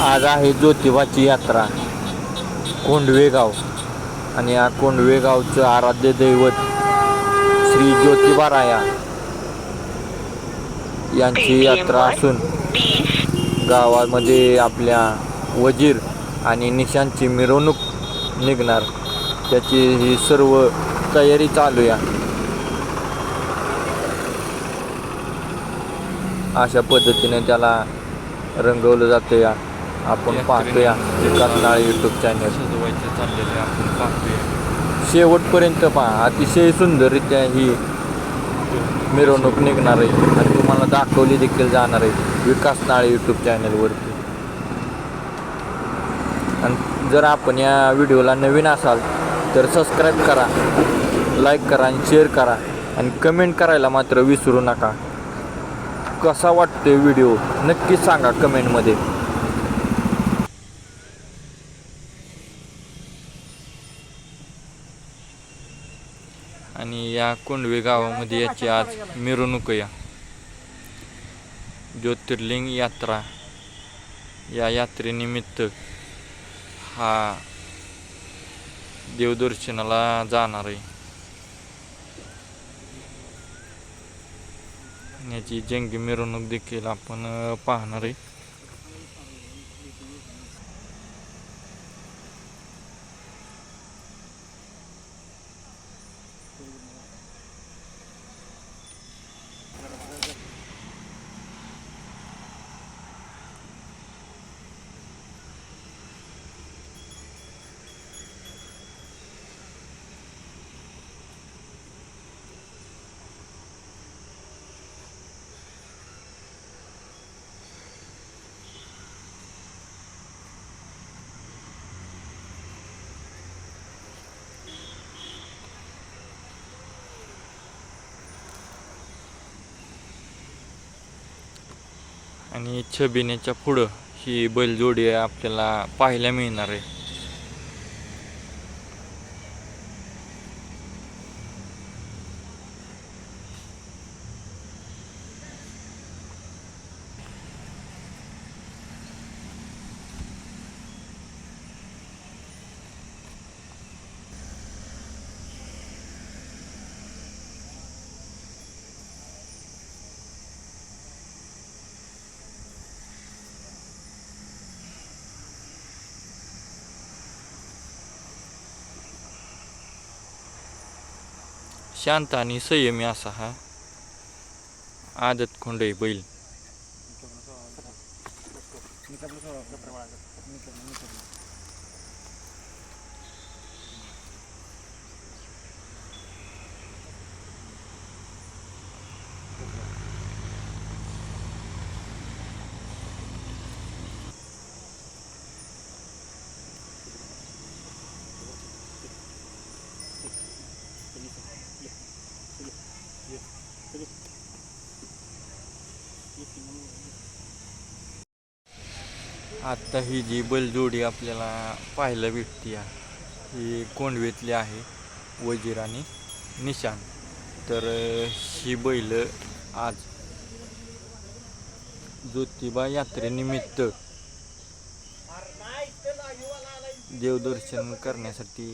आज आहे ज्योतिबाची यात्रा. कोंडवे गाव आणि या कोंडवे गावचं आराध्य दैवत श्री ज्योतिबा राया यांची यात्रा असून गावामध्ये आपल्या वजीर आणि निशांची मिरवणूक निघणार. त्याची ही सर्व तयारी चालू आहे अशा पद्धतीने त्याला रंगवलं जातं या. आपण पाहतोया विकास नाळे यूट्यूब चॅनल सजवायचे चाललेले आपण पाहतोय. शेवटपर्यंत पहा अतिशय सुंदररित्या ही मिरवणूक निघणार आहे. आणि तुम्हाला दाखवली देखील जाणार आहे विकास नाळे यूट्यूब चॅनलवरती आणि जर आपण या व्हिडिओला नवीन असाल तर सबस्क्राईब करा लाईक करा आणि शेअर करा. आणि कमेंट करायला मात्र विसरू नका. कसा वाटतोय व्हिडिओ? नक्कीच सांगा कमेंटमध्ये आणि या कोंडवे गावामध्ये याची आज मिरवणूक या ज्योतिर्लिंग यात्रा. या यात्रेनिमित्त हा देवदर्शनाला जाणार आहे. याची जंगी मिरवणूक देखील आपण पाहणार आहे. आणि छबिनेच्या पुढं ही बैलजोडी आपल्याला पाहायला मिळणार आहे. शांत आणि संयमी असा हा आदत खोंड बैल. आत्ता ही जी बैलजोडी आपल्याला पाहायला भेटते आहे, ही कोंडवेतली आहे वजीर आणि निशान. तर ही बैल आज ज्योतिबा यात्रेनिमित्त देवदर्शन करण्यासाठी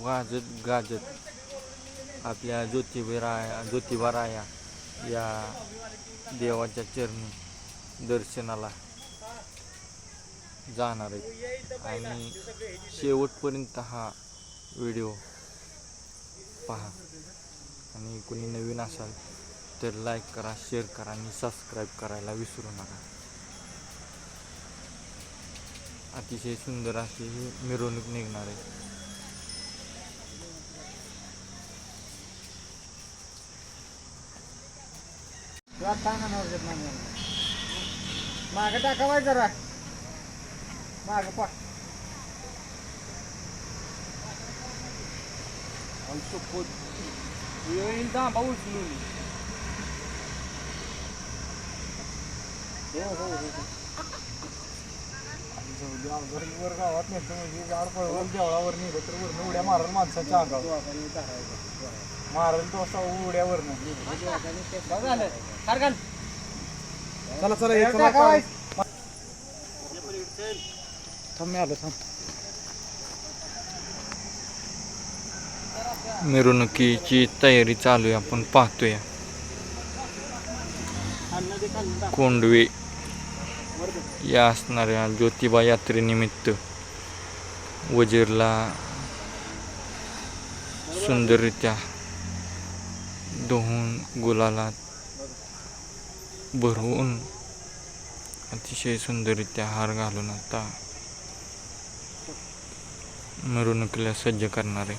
वाजत गाजत आपल्या ज्योतिबा राया ज्योतिबा राया या देवाच्या चरणी दर्शनाला जाणार आहे आणि शेवटपर्यंत हा व्हिडिओ पहा. आणि कोणी नवीन असाल तर लाईक करा शेअर करा आणि सबस्क्राईब करायला विसरू नका. अतिशय सुंदर अशी ही मिरवणूक निघणार आहे. माग? टाकावायचं जरा. माग पा वर गावात नेतो म्हणजे झाड पळवून देवळावर निघत तर वरनं उड्या मारल माणसाच्या अंगावर मारल तो असा उड्यावरनं चला चला हे चला थांब मी आलो थांब मिरवणुकीची तयारी चालू आहे आपण पाहतोय. कोंडवे या असणाऱ्या ज्योतिबा यात्रेनिमित्त वजीरला सुंदररित्या दोहून गुलालात भरवून अतिशय सुंदररित्या हार घालून आता मिरवणुकीला सज्ज करणार. आहे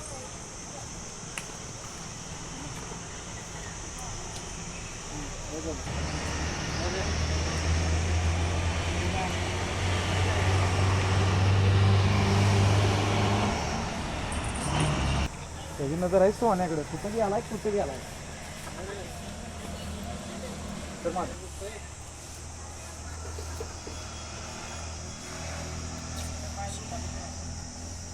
त्याची नजर आहे सोन्याकडे कुठं गेलाय? कुठं गेलाय? तर माझं या. काय झालं तर विहिरीला अंगठा आहे. गोंधळा बाबा व्हायचा काय करणार? नाही बाबा, हिला अंगठा. आणि एका हातानं गोंधळायला काय होते? गोंधळायला आणि बाबा. अहो, ती सवय येऊन गेली. आलं का? एकदा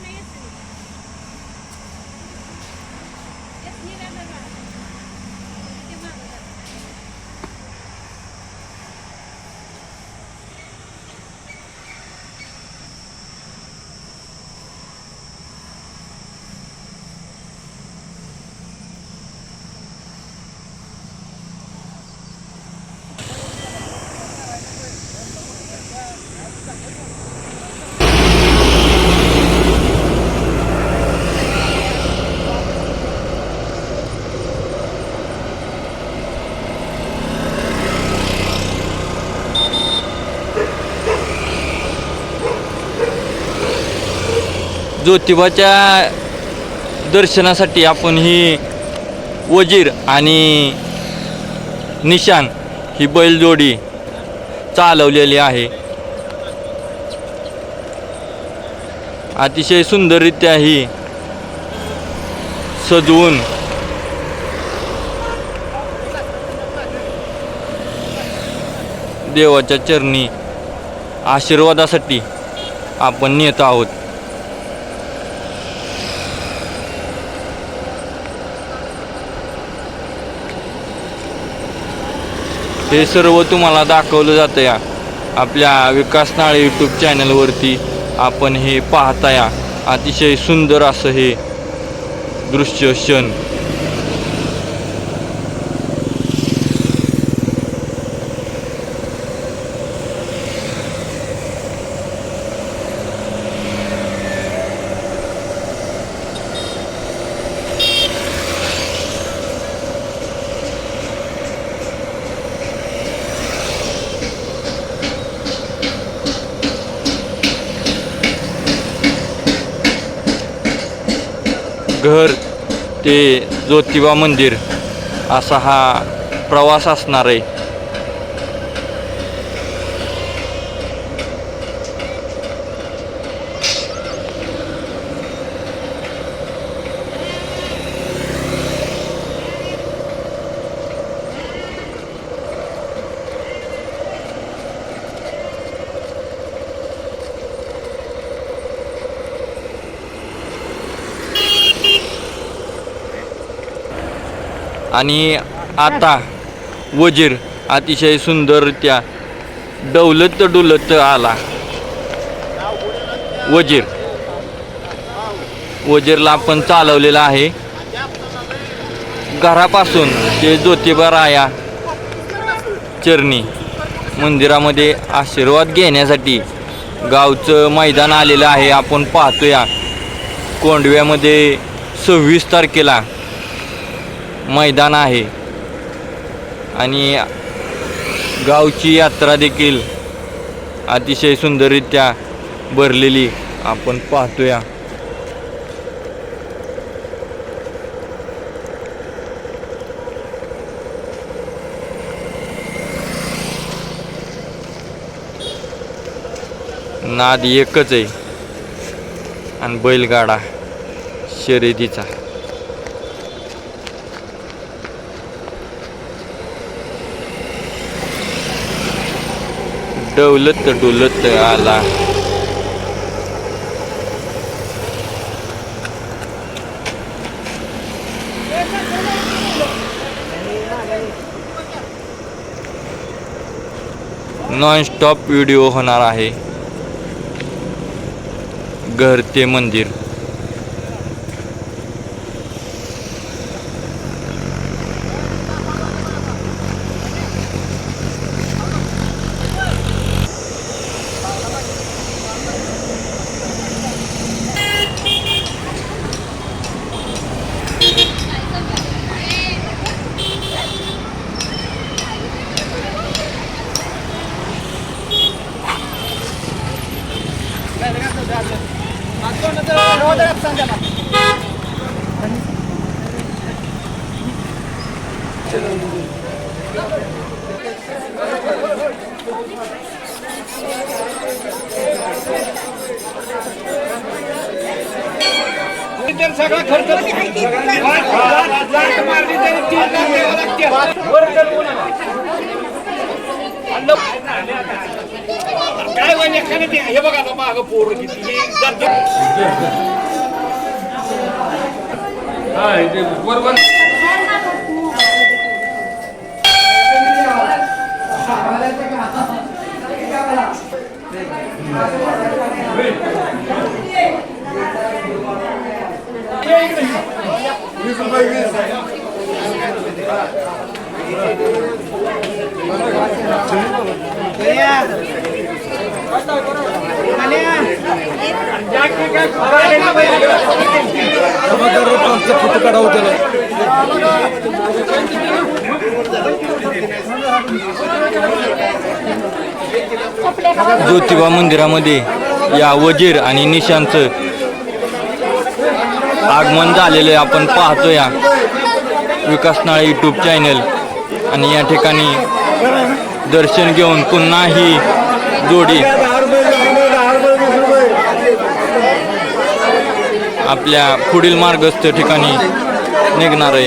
Yes, you never know. ज्योतिबाच्या दर्शनासाठी आपण ही वजीर आणि निशान ही बैलजोडी चालवलेली आहे. अतिशय सुंदररित्या ही सजवून देवाच्या चरणी आशीर्वादासाठी आपण नेत आहोत. हे सर्व तुम्हाला दाखवलं जातं या. आपल्या विकास नाळे यूट्यूब चॅनलवरती आपण हे पाहता या अतिशय सुंदर असं हे दृश्य क्षण घर ते ज्योतिबा मंदिर असा हा प्रवास असणार आहे. आणि आता वजीर अतिशय सुंदररित्या डौलत डुलत आला. वजीर. वजीरला आपण चालवलेला आहे. घरापासून ते ज्योतिबा राया चरणी मंदिरामध्ये आशीर्वाद घेण्यासाठी गावचं मैदान आलेलं आहे. आपण पाहतोया. कोंडव्यामध्ये सव्वीस तारखेला मैदान आहे. आणि गावची यात्रा देखील अतिशय सुंदररित्या भरलेली आपण पाहतोया. नाद एकच आहे. आणि बैलगाडा शर्यतीचा. डवलत डुलत आला. नॉन स्टॉप व्हिडिओ होणार आहे. घर ते मंदिर. हे बघा आता मागं पोर किती हे जातं. ज्योतिबा मंदिरामध्ये या वजीर आणि निशांचं आगमन झालेलं आपण पाहतो या विकास नाळे यूट्यूब चॅनल आणि या ठिकाणी दर्शन घेऊन पुन्हा ही जोडी. आपल्या पुढील मार्गस्थ ठिकाणी निघणार आहे.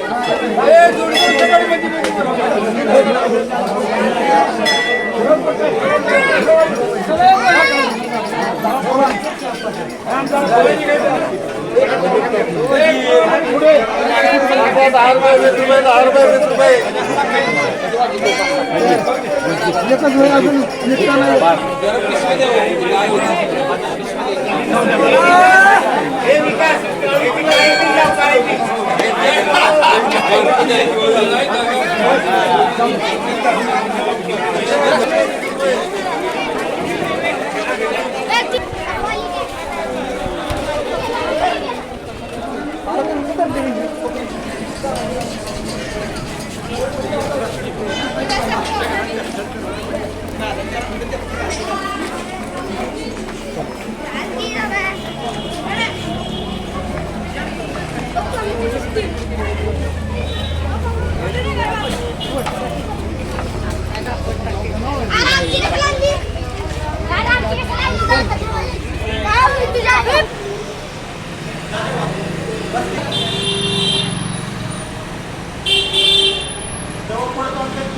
Hey, Vikas! Hey, Vikas! Hey, Vikas! Thank you.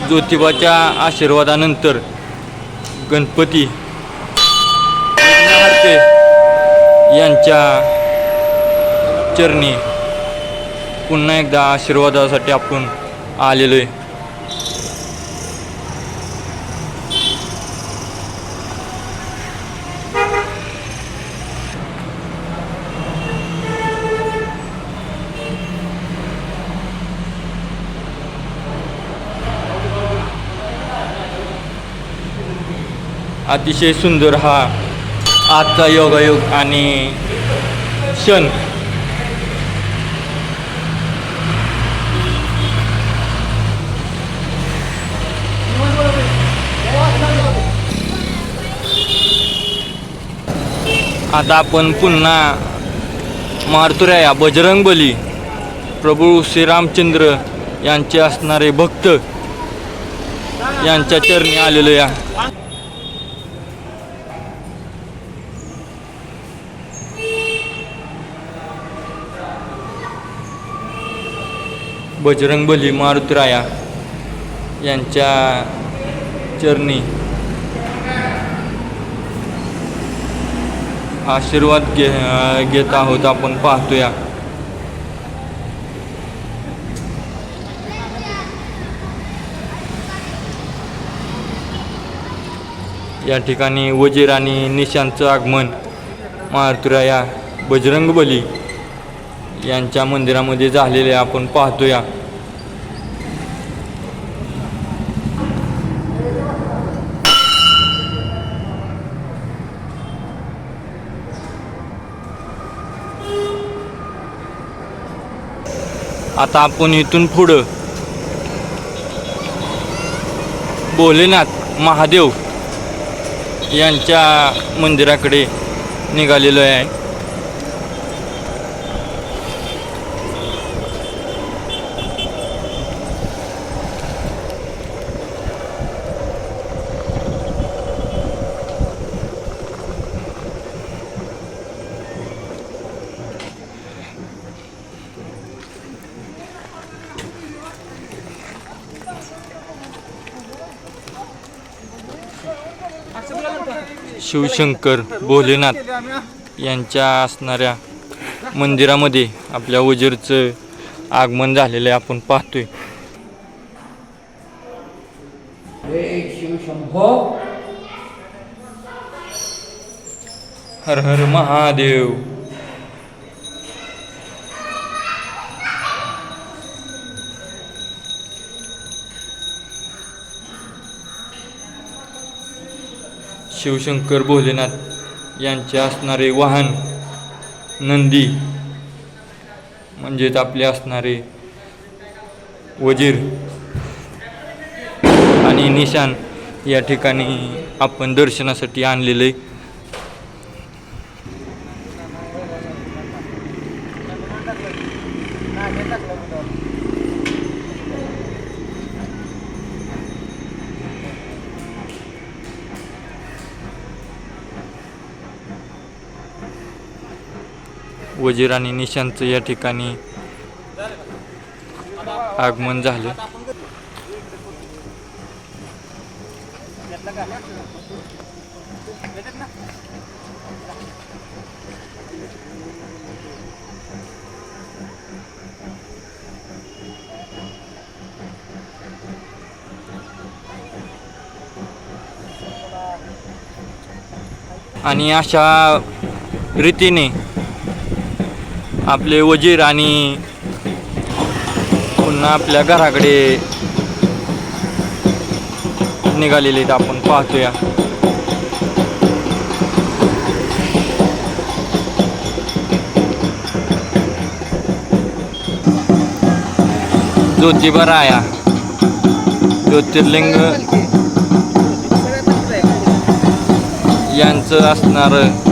ज्योतिबाच्या आशीर्वादानंतर गणपती यांच्या चरणी पुन्हा एकदा आशीर्वादासाठी आपण आलेलो आहे. अतिशय सुंदर हा आजचा योगायोग आणि क्षण. आता आपण पुन्हा मारतुऱ्या या बजरंग बली प्रभू श्रीरामचंद्र यांचे असणारे भक्त यांच्या चरणी आलेलो या. बजरंग बली मारुतराया यांच्या चरणी आशीर्वाद घे घेत आहोत आपण पाहतोया. या ठिकाणी वजीर आणि निशांचं आगमन मारुतराया बजरंग बली यांच्या मंदिरामध्ये झालेले आपण पाहतोया. आता आपण इथून पुढं भोलेनाथ महादेव यांच्या मंदिराकडे निघालेलो आहे. शिवशंकर भोलेनाथ यांच्या असणाऱ्या मंदिरामध्ये आपल्या वजीरचं आगमन झालेलं आहे आपण पाहतोय. हर हर महादेव. शिवशंकर भोलेनाथ यांचे असणारे वाहन नंदी म्हणजेच आपले असणारे वजीर आणि निशान या ठिकाणी आपण दर्शनासाठी आणलेले. वजीर आणि निशांचं या ठिकाणी आगमन झालं. आणि अशा रीतीने आपले वजीर आणि पुन्हा आपल्या घराकडे निघालेले आहेत. आपण पाहतोया. ज्योतिबा राया ज्योतिर्लिंग यांचं असणारं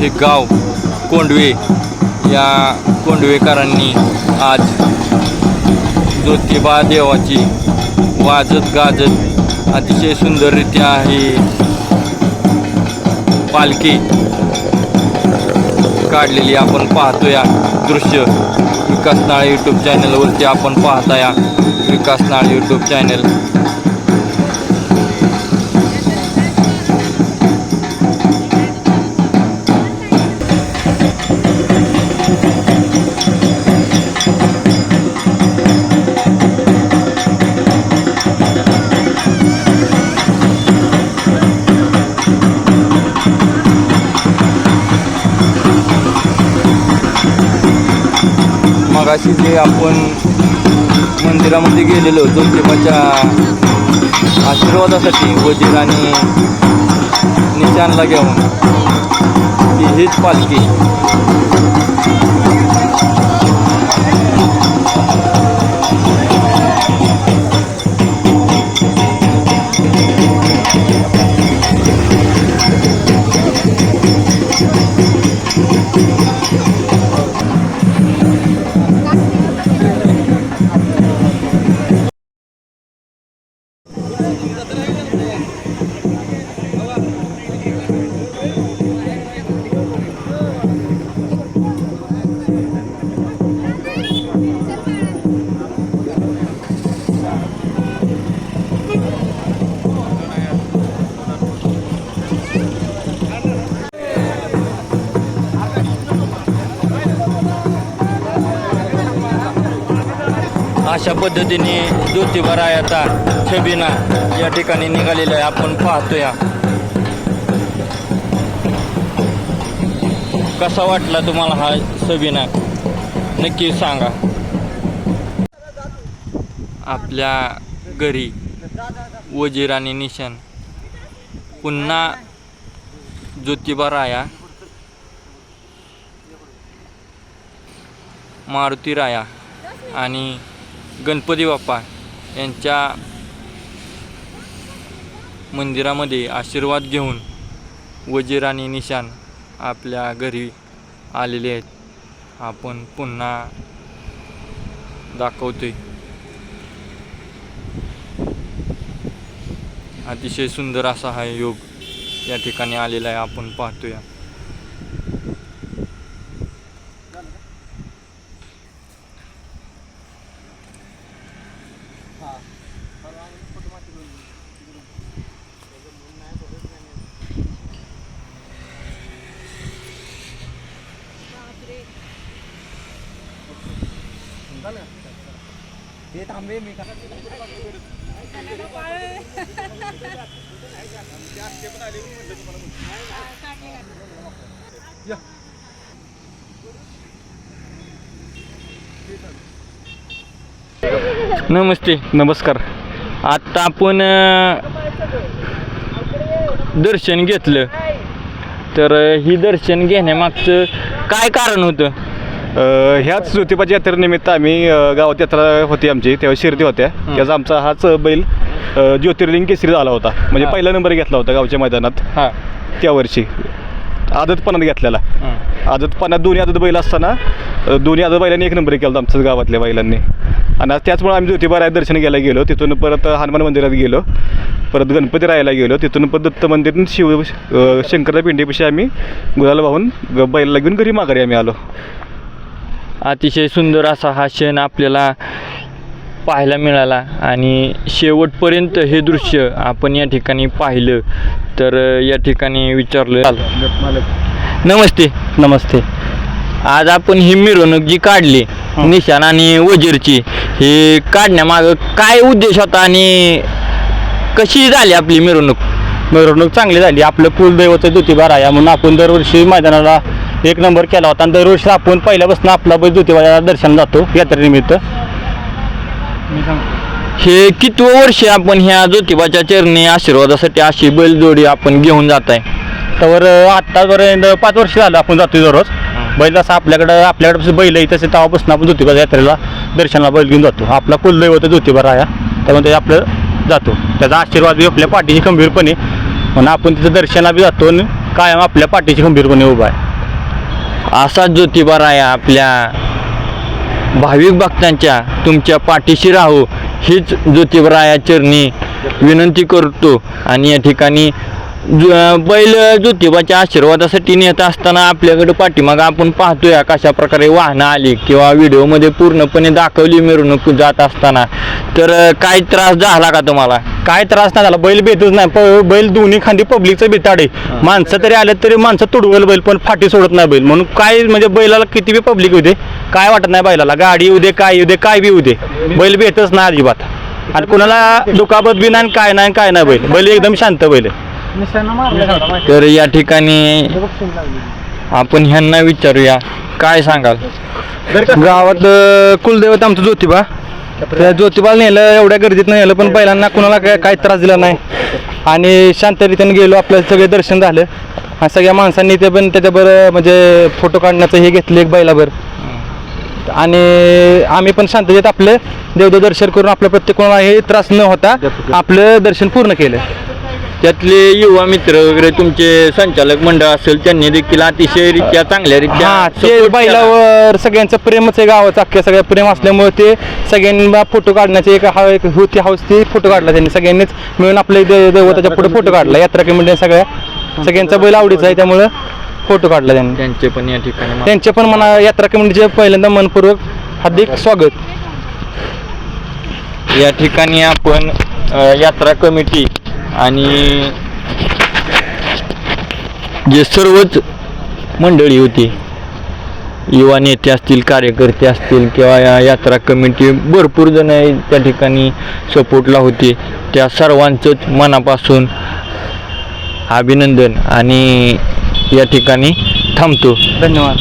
हे गाव कोंडवे या कोंडवेकरांनी आज ज्योतिबा देवाची वाजत गाजत अतिशय सुंदररित्या ही पालखी काढलेली आपण पाहतो या दृश्य विकास नाळे यूट्यूब चॅनलवरती आपण पाहता या विकास नाळे यूट्यूब चॅनल मगाशी जे आपण मंदिरामध्ये गेलेलो जोतिबाच्या आशीर्वादासाठी वजीर आणि निशानला घेऊन ती हीच पालखी. अशा पद्धतीने ज्योतिबा रायाचा छबिना या ठिकाणी निघालेला आहे. आपण पाहतोय कसा वाटला तुम्हाला हा छबिना? नक्की सांगा. आपल्या घरी वजीर आणि निशान. पुन्हा ज्योतिबा राया मारुती राया आणि गणपती बाप्पा यांच्या मंदिरामध्ये आशीर्वाद घेऊन वजीर आणि निशान आपल्या घरी आलेले आहेत. आपण पुन्हा दाखवतोय. अतिशय सुंदर असा हा योग या ठिकाणी आलेला आहे. आपण पाहतोया. ते थांबे मी नमस्ते नमस्कार. आता आपण दर्शन घेतलं. तर ही दर्शन घेण्यामागचं काय कारण होतं? अ, ह्याच ज्योतिबाच्या यात्रेनिमित्त आम्ही अ, गावात यात्रा होती आमची तेव्हा शिर्दी होत्या. त्याचा आमचा हाच बैल अ, ज्योतिर्लिंग केसरी झाला होता. म्हणजे. पहिला नंबर घेतला होता गावच्या मैदानात. हां. त्या वर्षी. आदतपणात घेतलेला. आदतपणात दोन्ही आदत बैल असताना दोन्ही आदत बैलांनी एक नंबर केला होता आमच्या गावातल्या बैलांनी. आणि आज त्याचमुळे आम्ही ज्योतिबा राय दर्शन घ्यायला गेलो तिथून परत हनुमान मंदिरात गेलो परत गणपती रायाला गेलो तिथून परत दत्त मंदिर शिव शंकरला पिंडीपाशी आम्ही गुलाला वाहून बैलाला घेऊन घरी माघारी आम्ही आलो. अतिशय सुंदर असा हा क्षण आपल्याला पाहायला मिळाला आणि शेवटपर्यंत हे दृश्य आपण या ठिकाणी पाहिलं तर या ठिकाणी विचारलं. नमस्ते. नमस्ते. आज आपण ही मिरवणूक जी काढली निशाण आणि वजीरची हे काढण्यामागं काय उद्देश होता आणि कशी झाली आपली मिरवणूक? मिरवणूक चांगली झाली. आपलं कुलदैवत ज्योतिबा राया म्हणून आपण दरवर्षी मैदानाला एक नंबर केला होता. आणि दरवर्षी आपण पहिल्यापासून आपला बैल ज्योतिबाच्या दर्शन जातो यात्रेनिमित्त. हे कितवं वर्ष आपण ह्या ज्योतिबाच्या चरणी आशीर्वादासाठी अशी बैलजोडी आपण घेऊन जात आहे? तर आत्तापर्यंत पाच वर्ष झालं आपण जातो दररोज. बैल जसं आपल्याकडं आपल्याकडे बैल आहे तसे तेव्हापासून आपण ज्योतिबाच्या यात्रेला दर्शनाला बैल घेऊन जातो. आपला कुलदैवत ज्योतिबा राया त्यामुळे ते आपलं जातो. त्याचा आशीर्वाद बी आपल्या पाठीशी खंबीरपणे म्हणून आपण तिथं दर्शनाला बी जातो आणि कायम आपल्या पाठीशी खंबीरपणे उभा आहे. असाच ज्योतिबा राया आपल्या भाविक भक्तांच्या तुमच्या पाठीशी राहू हीच ज्योतिबा राया चरणी विनंती करतो. आणि या ठिकाणी जो- बैल ज्योतिबाच्या आशीर्वादासाठी नेत असताना आपल्याकडे पाठीमागं आपण पाहतोय कशा प्रकारे वाहनं आली किंवा व्हिडिओमध्ये पूर्णपणे दाखवली मिरवणूक जात असताना. तर अं, काय त्रास झाला का तुम्हाला? काय त्रास नाही झाला. बैल भेटच नाही. प- बैल दोन्ही खांदी पब्लिकचं बेताड. आहे माणसं तरी आले तरी माणसं तुडवेल बैल पण फाटी सोडत नाही बैल. म्हणून काय म्हणजे बैलाला किती बी पब्लिक येऊ दे. काय वाटत नाही बैलाला. गाडी येऊ दे काय येऊ दे काय बी येऊ दे. बैल भेटच नाही अजिबात. आणि कुणाला दुखापत बी नाही आणि काय नाही काय नाही बैल. बैल एकदम शांत बैल आहे. निशाणा मारला तर या ठिकाणी आपण ह्यांना विचारूया. काय सांगाल? गावात अं, कुलदैवत आमचं ज्योतिबा. त्या ज्योतिबाला नेलं एवढ्या गर्दीत नेलं पण बैलांना कुणाला काय काय त्रास दिला नाही. आणि शांतरित्याने गेलो आपलं सगळे दर्शन झालं. आणि सगळ्या माणसांनी ते पण त्याच्याबरोबर म्हणजे फोटो काढण्याचं हे घेतलं एक बैलावर आणि आम्ही पण शांततेत आपलं. देवदेव दर्शन करून आपल्या प्रत्येक कोणाला हे त्रास न होता आपलं दर्शन पूर्ण केलं. त्यातले युवा मित्र वगैरे तुमचे संचालक मंडळ असेल त्यांनी देखील अतिशय रित्या चांगल्या रित्या हा ते केला. बैलावर सगळ्यांचं प्रेमच आहे गावाचं अख्ख्या सगळ्या प्रेम असल्यामुळे ते सगळ्यांना फोटो काढण्याचे एक हा एक होती हाऊस ते फोटो काढला त्यांनी. सगळ्यांनीच मिळून आपले दे- दैवताच्या पुढे फोटो काढला. यात्रा कमिटी सगळ्या सगळ्यांचा बैल आवडीचा आहे त्यामुळं फोटो काढला त्यांनी. त्यांचे पण या ठिकाणी मा- त्यांचे पण मना यात्रा कमिटीचे पहिल्यांदा मनपूर्वक हार्दिक स्वागत. या ठिकाणी आपण अ, यात्रा कमिटी आणि जे सर्वच मंडळी होती युवा नेते असतील कार्यकर्ते असतील किंवा या यात्रा कमिटी भरपूर जण त्या ठिकाणी सपोर्टला होते. त्या सर्वांचंच मनापासून अभिनंदन आणि या ठिकाणी थांबतो. धन्यवाद.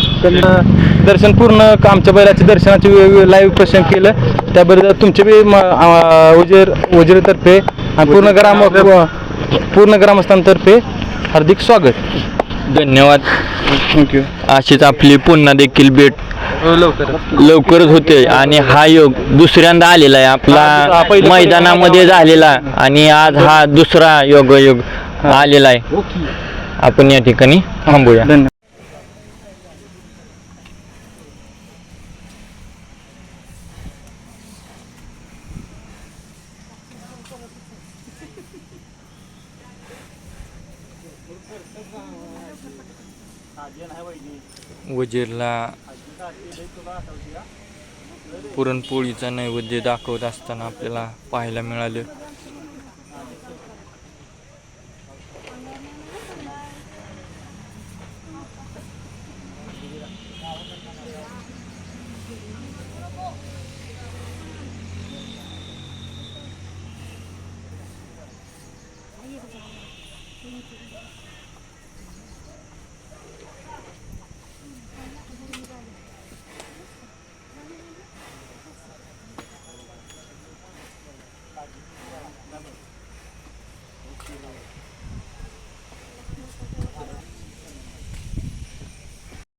दर्शन पूर्ण आमच्या बैलाचे दर्शनाचे लाईव्ह प्रश्न केलं. त्याबद्दल तुमचे बी उजेर उजेरतर्फे आणि पूर्ण ग्राम पूर्ण ग्रामस्थांतर्फे हार्दिक स्वागत. धन्यवाद. थँक्यू अशीच आपली पुन्हा देखील भेट लवकरच. होते आणि हा योग दुसऱ्यांदा आलेला आहे. हा, आपला मैदानामध्ये झालेला आणि आज हा दुसरा योग योग आलेला आहे. आपण या ठिकाणी थांबूया. वजीरला पुरणपोळीचा नैवेद्य दाखवत असताना आपल्याला पाहायला मिळालं.